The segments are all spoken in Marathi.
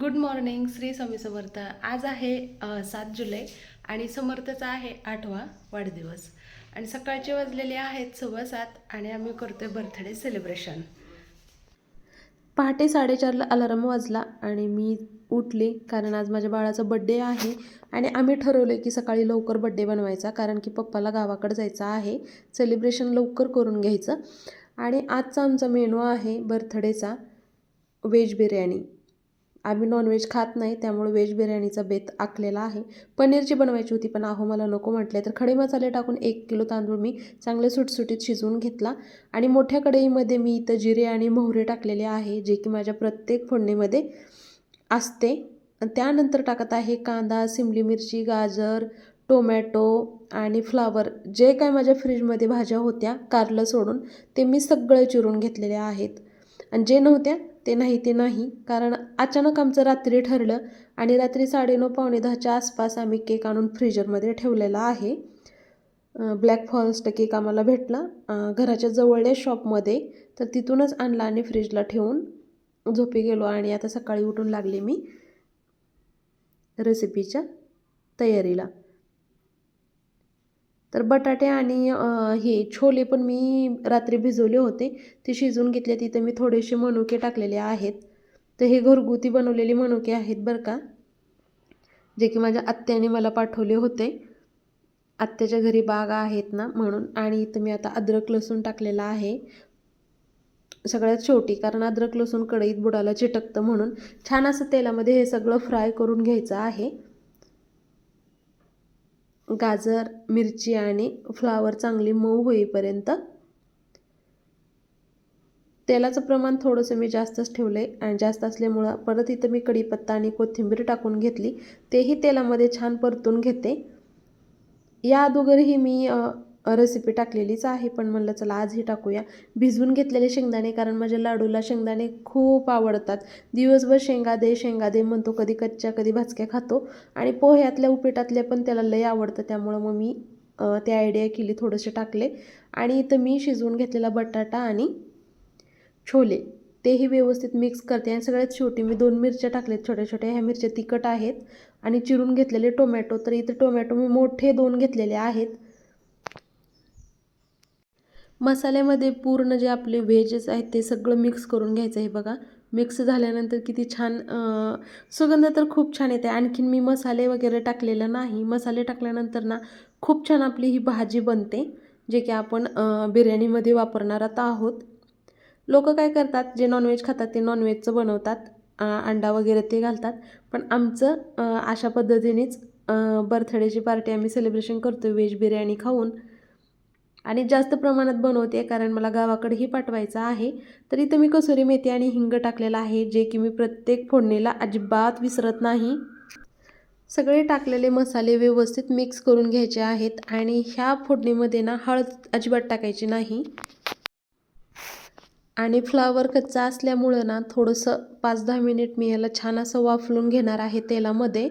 Good morning Shri Swami Samarth. आज आहे सात जुलै आणि समर्थचा आहे आठवा वाढदिवस. आणि सकाळचे वाजलेले आहेत सव्वा सात आणि आम्ही करतोय बर्थडे सेलिब्रेशन पहाटे साडेचारला अलार्म वाजला आणि मी उठले कारण आज माझ्या बाळाचा बड्डे आहे आणि आम्ही ठरवले की सकाळी लवकर बड्डे बनवायचा कारण की पप्पाला गावाकडे जायचं आहे सेलिब्रेशन लवकर करून घ्यायचं. आणि आजचा आमचा मेनू आहे बर्थडेचा व्हेज बिर्याणी. आम्ही नॉनव्हेज खात नाही त्यामुळे व्हेज बिर्याणीचा बेत आखलेला आहे. पनीरची बनवायची होती पण अहो मला नको म्हटले. तर खडे मसाले टाकून एक किलो तांदूळ मी चांगले सुटसुटीत शिजवून घेतला. आणि मोठ्या कढईमध्ये मी इथं जिरे आणि मोहरे टाकलेले आहे जे की माझ्या प्रत्येक फोडणीमध्ये असते. त्यानंतर टाकत आहे कांदा सिमली मिरची गाजर टोमॅटो आणि फ्लावर. जे काय माझ्या फ्रीजमध्ये भाज्या होत्या कारलं सोडून ते मी सगळे चिरून घेतलेल्या आहेत. आणि जे नव्हत्या ते नाही ते नाही. कारण अचानक आमचं रात्री ठरलं आणि रात्री साडेनऊ पावणे दहाच्या आसपास आम्ही केक आणून फ्रीजरमध्ये ठेवलेला आहे. ब्लॅक फॉरेस्ट केक आम्हाला भेटला. घराच्या जवळच्या शॉपमध्ये. तर तिथूनच आणला आणि फ्रीजला ठेवून झोपी गेलो आणि आता सकाळी उठून लागले मी रेसिपीच्या तयारीला. तर बटाटे आणि हे छोले पण मी रात्री भिजवले होते. ते शिजवून घेतले तिथं मी थोडेसे मनुके टाकलेले आहेत. तर हे घरगुती बनवलेले मनुके आहेत बरं का जे की माझ्या आत्याने मला पाठवले होते. आत्याच्या घरी बागा आहेत ना म्हणून आणि इथं मी आता अद्रक लसूण टाकलेला आहे. सगळ्यात शेवटी कारण अद्रक लसूण कढईत बुडाला चिटकतं म्हणून छान असं तेलामध्ये हे सगळं फ्राय करून घ्यायचं आहे. गाजर मिरची आणि फ्लावर चांगली मऊ होईपर्यंत तेलाचं प्रमाण थोडंसं मी जास्तच ठेवलं आहे आणि जास्त असल्यामुळं परत इथं मी कढीपत्ता आणि कोथिंबीर टाकून घेतली. तेही तेलामध्ये छान परतून घेते. या अगोदरही मी रेसिपी टाकलेलीच आहे. पण म्हणलं चला आजही टाकूया. भिजवून घेतलेले शेंगदाणे कारण माझ्या लाडूला शेंगदाणे खूप आवडतात. दिवसभर शेंगा दे शेंगा दे म्हणतो कधी कच्च्या कधी भाजक्या खातो. आणि पोह्यातल्या उपेटातल्या पण त्याला लय आवडतं. त्यामुळं मग मी ते आयडिया केली थोडेसे टाकले. आणि इथं मी शिजवून घेतलेला बटाटा आणि छोले तेही व्यवस्थित मिक्स करते. आणि सगळ्यात शेवटी मी दोन मिरच्या टाकल्यात छोट्या छोट्या ह्या मिरच्या तिखट आहेत. आणि चिरून घेतलेले टोमॅटो तर इथे टोमॅटो मी मोठे दोन घेतलेले आहेत. मसाल्यामध्ये पूर्ण जे आपले व्हेजेस आहेत ते सगळं मिक्स करून घ्यायचं आहे बघा. मिक्स झाल्यानंतर किती छान सुगंध तर खूप छान येते. आणखीन मी मसाले वगैरे टाकलेलं नाही. मसाले टाकल्यानंतर ना खूप छान आपली ही भाजी बनते जे की आपण बिर्याणीमध्ये वापरणार आता आहोत. लोक काय करतात जे नॉनव्हेज खातात ते नॉनव्हेजचं बनवतात अंडा वगैरे ते घालतात. पण आमचं अशा पद्धतीनेच बर्थडेची पार्टी आम्ही सेलिब्रेशन करतो व्हेज बिर्याणी खाऊन. आणि जास्त प्रमाणात बनवते कारण मला गावाकडेही पाठवायचं आहे. तर इथं मी कसुरी मेथी आणि हिंग टाकलेलं आहे जे की मी प्रत्येक फोडणीला अजिबात विसरत नाही. सगळे टाकलेले मसाले व्यवस्थित मिक्स करून घ्यायचे आहेत आणि ह्या फोडणीमध्ये ना हळद अजिबात टाकायची नाही. आणि फ्लावर कच्चा असल्यामुळं ना थोडंसं पाच दहा मिनिट मी याला छान असं वाफलून घेणार आहे तेलामध्ये.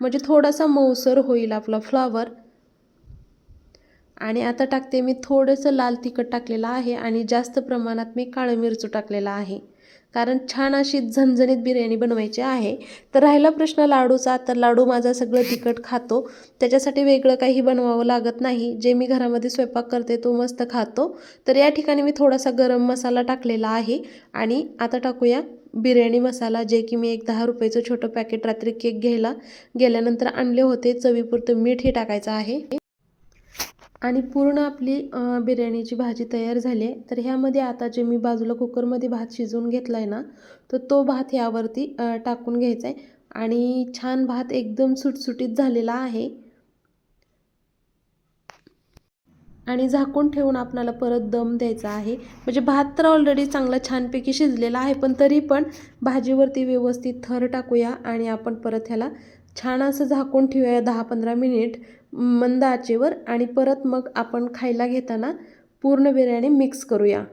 म्हणजे थोडासा मऊसर होईल आपला फ्लावर. आणि आता टाकते मी थोडंसं लाल तिखट टाकलेलं आहे आणि जास्त प्रमाणात मी काळं मिरचू टाकलेला आहे. कारण छान अशी झणझणीत बिर्याणी बनवायची आहे. तर राहिला प्रश्न लाडूचा. तर लाडू माझा सगळं तिखट खातो. त्याच्यासाठी वेगळं काही बनवावं लागत नाही. जे मी घरामध्ये स्वयंपाक करते तो मस्त खातो. तर या ठिकाणी मी थोडासा गरम मसाला टाकलेला आहे. आणि आता टाकूया बिर्याणी मसाला जे की मी एक दहा रुपयाचं छोटं पॅकेट रात्री केक घ्यायला गेल्यानंतर आणले होते. चवीपुरतं मीठ हे टाकायचं आहे. आणि पूर्ण आपली बिर्याणीची भाजी तयार झाली आहे. तर ह्यामध्ये आता जे मी बाजूला कुकरमध्ये भात शिजवून घेतला आहे ना तर तो भात ह्यावरती टाकून घ्यायचा आहे आणि छान भात एकदम सुटसुटीत झालेला आहे. आणि झाकून ठेवून आपणाला परत दम द्यायचा आहे. म्हणजे भात तर ऑलरेडी चांगला छानपैकी शिजलेला आहे पण तरी पण भाजीवरती व्यवस्थित थर टाकूया आणि आपण परत ह्याला छान असं झाकून ठेवूया दहा पंधरा मिनिट. मंद आचेवर आणि परत मग आपण खायला घेताना पूर्ण बिर्याणी मिक्स करूया.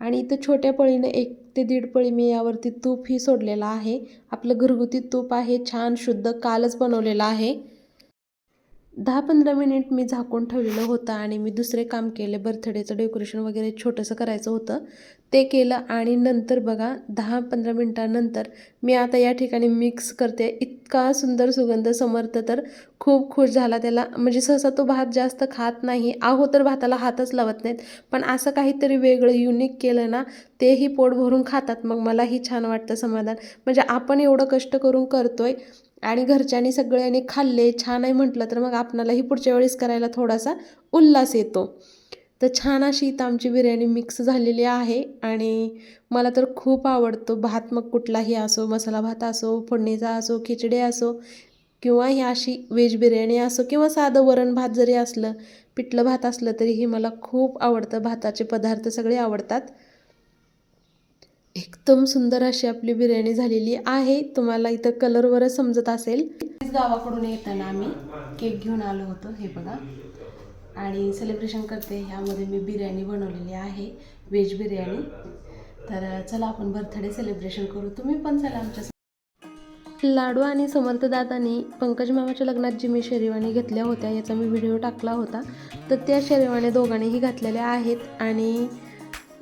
आणि इथं छोट्या पळीनं एक ते दीड पळी मी यावरती तूपही सोडलेलं आहे. आपलं घरगुती तूप आहे छान शुद्ध कालच बनवलेलं आहे. दहा पंधरा मिनिट मी झाकून ठेवलेलं होतं आणि मी दुसरे काम केले. बर्थडेचं डेकोरेशन वगैरे छोटंसं करायचं होतं. ते केलं आणि नंतर बघा दहा पंधरा मिनटानंतर मी आता या ठिकाणी मिक्स करते. इतका सुंदर सुगंध समर्थ तर खूप खुश झाला त्याला. म्हणजे सहसा तो भात जास्त खात नाही. आहो तर भाताला हातच लावत नाहीत. पण असं काहीतरी वेगळं युनिक केलं ना तेही पोट भरून खातात. मग मलाही छान वाटतं समाधान. म्हणजे आपण एवढं कष्ट करून करतोय आणि घरच्यांनी सगळ्यांनी खाल्ले छान आहे म्हटलं तर मग आपणालाही पुढच्या वेळेस करायला थोडासा उल्हास येतो. तर छान अशी इथं आमची बिर्याणी मिक्स झालेली आहे आणि मला तर खूप आवडतो. भात मग कुठलाही असो मसाला भात असो फोडणीचा असो खिचडी असो किंवा ही अशी व्हेज बिर्याणी असो किंवा साधं वरण भात जरी असलं पिठलं भात असलं तरीही मला खूप आवडतं. भाताचे पदार्थ सगळे आवडतात. एकदम सुंदर अशी आपली बिर्याणी झालेली आहे. तुम्हाला इथं कलरवरच समजत असेल. गावाकडून येताना आम्ही केक घेऊन आलो होतो हे बघा. आणि सेलिब्रेशन करते ह्यामध्ये मी बिर्याणी बनवलेली आहे व्हेज बिर्याणी. तर चला आपण बर्थडे सेलिब्रेशन करू. तुम्ही पण चला आमच्या लाडू आणि समर्थदादांनी पंकज मामाच्या लग्नात जी मी शेरवानी घेतल्या होत्या याचा मी व्हिडिओ टाकला होता. तर त्या शेरवानी दोघांनीही घातलेल्या आहेत. आणि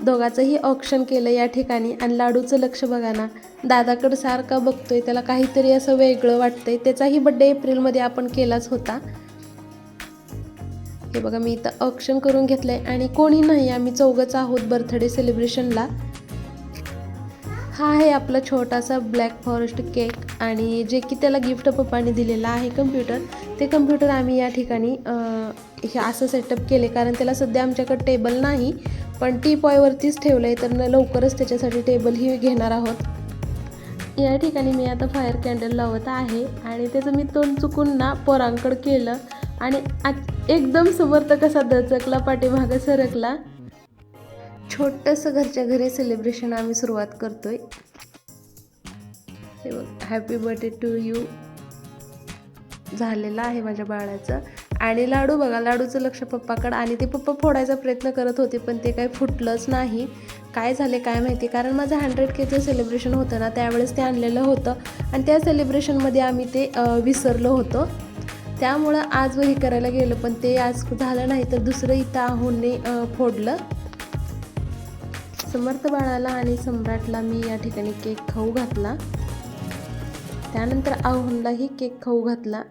दोघांचंही ऑप्शन केलं या ठिकाणी. आणि लाडूचं लक्ष बघा ना. दादाकडं सारखा बघतोय त्याला काहीतरी असं वेगळं वाटतंय. त्याचाही बड्डे एप्रिलमध्ये आपण केलाच होता. हे बघा मी इथं ऑप्शन करून घेतलंय. आणि कोणी नाही आम्ही चौघच आहोत बर्थडे सेलिब्रेशनला हा आहे आपला छोटासा ब्लॅक फॉरेस्ट केक आणि जे की त्याला गिफ्ट पप्पाने दिलेला आहे कम्प्युटर ते कम्प्युटर आम्ही या ठिकाणी हे असं सेटअप केले कारण त्याला सध्या आमच्याकडे टेबल नाही. पण टी पॉयवरतीच ठेवलं आहे तर लवकरच त्याच्यासाठी टेबलही घेणार आहोत. या ठिकाणी मी आता फायर कॅन्डल लावत आहे आणि त्याचं मी तोंड चुकून ना पोरांकड केलं आणि आ- एकदम समर्थ कसा दचकला पाठीमागं सरकला. छोटंसं घरच्या घरी सेलिब्रेशन आम्ही सुरुवात करतोय. हे बघ हॅपी बर्थडे टू यू झालेलं आहे माझ्या बाळाचं. आणि लाडू बघा लाडूचं लक्ष पप्पाकडं आणि ते पप्पा फोडायचा प्रयत्न करत होते पण ते काही फुटलंच नाही. काय झाले काय माहिती? कारण माझं हंड्रेड केचं सेलिब्रेशन होतं ना त्यावेळेस ते आणलेलं होतं आणि त्या सेलिब्रेशनमध्ये आम्ही ते विसरलो होतो. त्यामुळं आज हे करायला गेलं पण ते आज झालं नाही तर दुसरं इथं आहोने फोडलं. समर्थ बाळाला आणि सम्राटला मी या ठिकाणी केक खाऊ घातला. त्यानंतर आहोनलाही केक खाऊ घातला.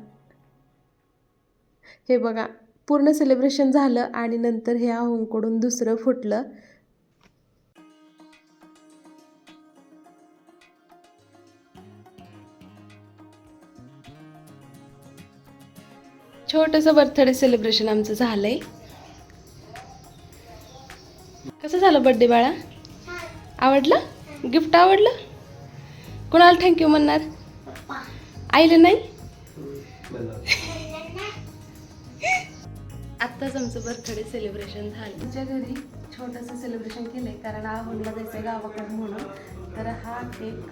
हे बघा पूर्ण सेलिब्रेशन झालं आणि नंतर हे अहोंकडून दुसरं फुटलं. छोटंसं बर्थडे सेलिब्रेशन आमचं झालंय. कसं झालं बड्डे बाळा? आवडलं? गिफ्ट आवडलं? कुणाला थँक्यू म्हणणार? आईला नाही? आत्ताच आमचं बर्थडे सेलिब्रेशन झालं. तुमच्या घरी छोटंसं सेलिब्रेशन केलंय कारण आहोनला जायचं गावाकडे म्हणून. तर हा केक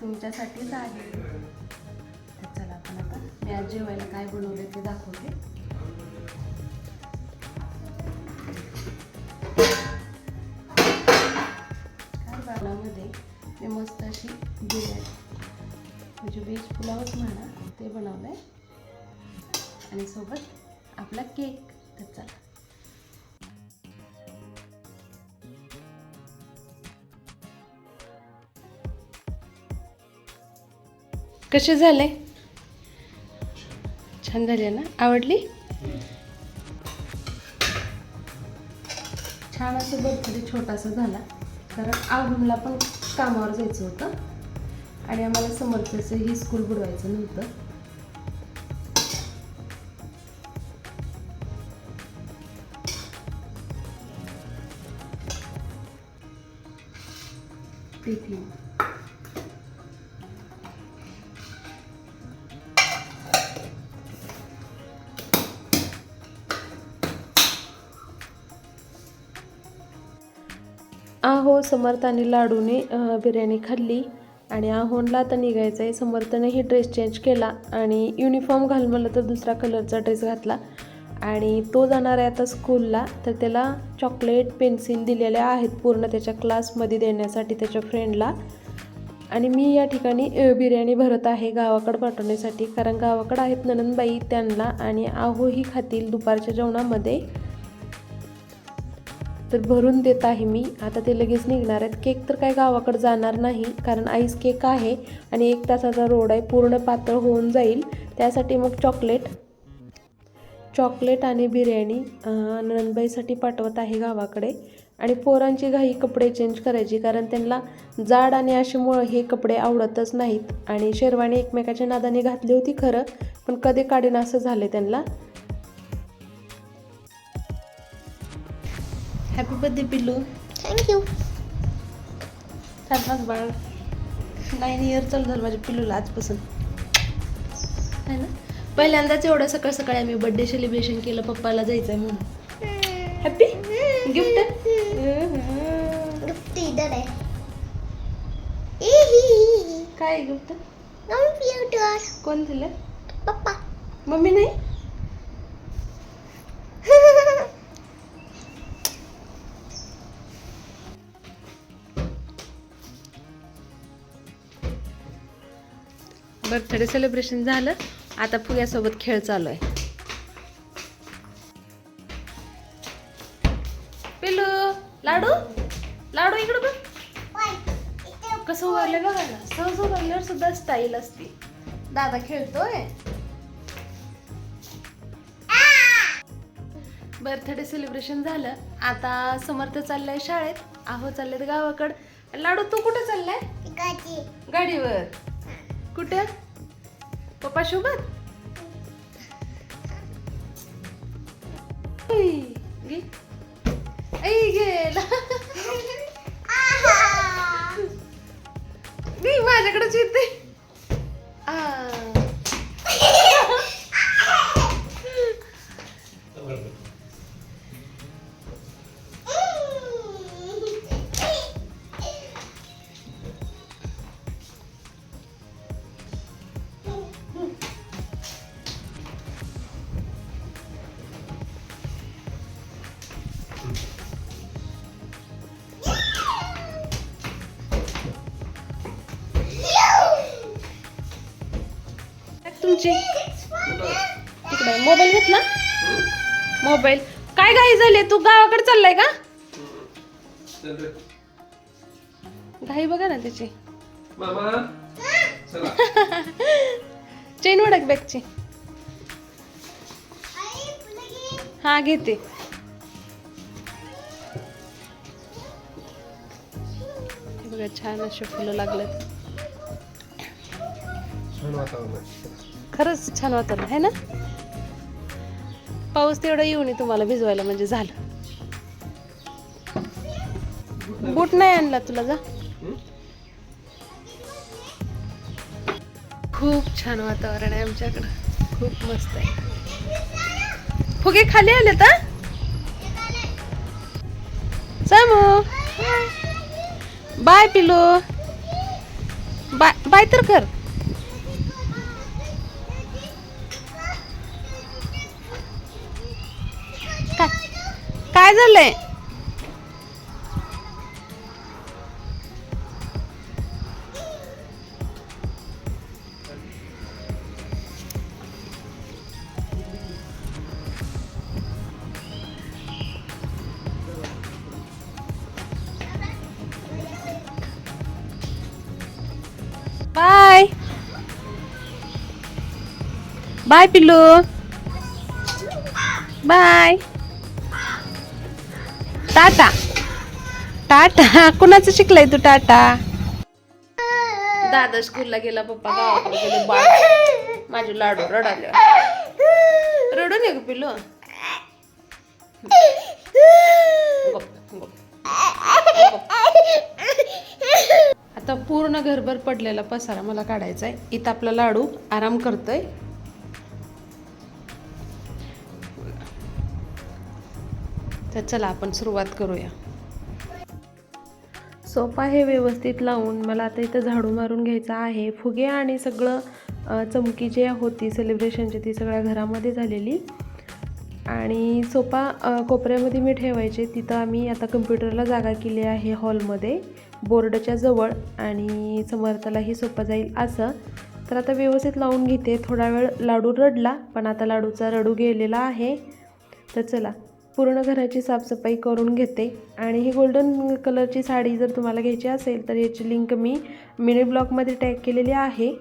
तुमच्यासाठीच आहे. तर चला आपण आता मी आज जेवायला काय बनवले ते दाखवते. काय मी मस्त अशी बिर्याणी. म्हणजे व्हेज पुलावच म्हणा ते बनवलं आहे आणि सोबत आपला केक तर चला. कसे झाले? छान झाले ना? आवडली? छान असं बर्थडे छोटासा झाला. कारण आगमला पण कामावर जायचं होतं. आणि आम्हाला समर्थचं ही स्कूल बुडवायचं नव्हतं. प्रीती आहो समर्थ आणि लाडूने बिर्याणी खाल्ली आणि आहोनला आता निघायचं आहे समर्थनेही ड्रेस चेंज केला आणि युनिफॉर्म घाल म्हणलं तर दुसरा कलरचा ड्रेस घातला. आणि तो जाणार आहे आता स्कूलला. तर त्याला चॉकलेट पेन्सिल दिलेल्या आहेत पूर्ण त्याच्या क्लासमध्ये देण्यासाठी त्याच्या फ्रेंडला आणि मी या ठिकाणी बिर्याणी भरत आहे गावाकडं पाठवण्यासाठी. कारण गावाकडं आहेत ननंदबाई त्यांना आणि आहोही खातील दुपारच्या जेवणामध्ये. तर भरून देत आहे मी. आता ते लगेच निघणार आहेत. केक तर काय गावाकडं जाणार नाही. कारण आईस केक आहे आणि एक तासाचा रोड आहे. पूर्ण पातळ होऊन जाईल. त्यासाठी मग चॉकलेट चॉकलेट आणि बिर्याणी नणंदबाईसाठी पाठवत आहे गावाकडे. आणि पोरांची घाई कपडे चेंज करायची कारण त्यांना जाड आणि अशामुळं हे कपडे आवडतच नाहीत. आणि शेरवाणी एकमेकाच्या नादाने घातली होती खरं पण कधी काढीन असं झालं त्यांना. हॅपी बर्थडे पिल्लू. थँक्यू हाच बाळ. नाईन इयर चालू झालं माझ्या पिल्लूला आजपासून. है ना? पहिल्यांदाच एवढं सकाळ सकाळी आम्ही बर्थडे सेलिब्रेशन केलं पप्पाला जायचंय म्हणून. हॅपी गिफ्ट गिफ्ट इधर है ई काय गिफ्ट कम्प्युटर कोण दिलं? पप्पा. मम्मी नाही? बर्थडे सेलिब्रेशन झालं. आता फुग्यासोबत खेळ चालू आहे. पिलू लाडू? लाडू इकडे बघ. कसं उभारलंय बघा ना. सहज उभारल्यावर सुद्धा स्टाईल असते. दादा खेळतोय. बर्थडे सेलिब्रेशन झालं. आता समर्थ चाललाय शाळेत. आहो चाललेत गावाकड. लाडू तू कुठे चाललाय? गाडीवर. कुठे? पप्पा सोबत ऐ, गे. ऐ, गेला मी माझ्याकडेच येते आ. तुमची तिकडे मोबाईल घेतला? मोबाईल. काय घाई झाली तू गावाकडे चाललाय का? घाई बघा ना त्याची चेन वडक बॅगची. हा घेते. बघा छान असे फुलं लागलेत. आहे. खरंच छान वातावरण आहे ना? पाऊस तेवढा येऊ नये तुम्हाला भिजवायला म्हणजे झालं. बूट नाही आणला तुला जा? खूप छान वातावरण आहे आमच्याकडं. खूप मस्त आहे. फुगे खाली आले तर सामू. बाय पिलो बाय बाय तर कर. काय झालंय? बाय. बाय पिल्लू. बाय. टाटा. टाटा. कुणाचं शिकलाय तू टाटा? दादा स्कूलला गेला पप्पा गावाकडे गेले बाळ. माझे लाडू रडाले. रडू नये ग पिलो आता पूर्ण घरभर पडलेला पसारा मला काढायचा आहे इथं आपला लाडू आराम करतोय. तर चला आपण सुरुवात करूया. सोफा हे व्यवस्थित लावून मला आता इथं झाडू मारून घ्यायचा आहे. फुगे आणि सगळं चमकी जे होती सेलिब्रेशनची ती सगळ्या घरामध्ये झालेली. आणि सोफा कोपऱ्यामध्ये मी ठेवायचे. तिथं आम्ही आता कम्प्युटरला जागा केली आहे हॉलमध्ये. बोर्डच्या जवळ आणि समर्थालाही सोपं जाईल असं. तर आता व्यवस्थित लावून घेते. थोडा वेळ लाडू रडला पण आता लाडूचा रडू गेलेला आहे. तर चला. पूर्ण घराची साफसफाई करून घेते. आणि ही गोल्डन कलरची साडी जर तुम्हाला घ्यायची असेल तर याची लिंक मी मिनी ब्लॉगमध्ये टॅग केलेली आहे.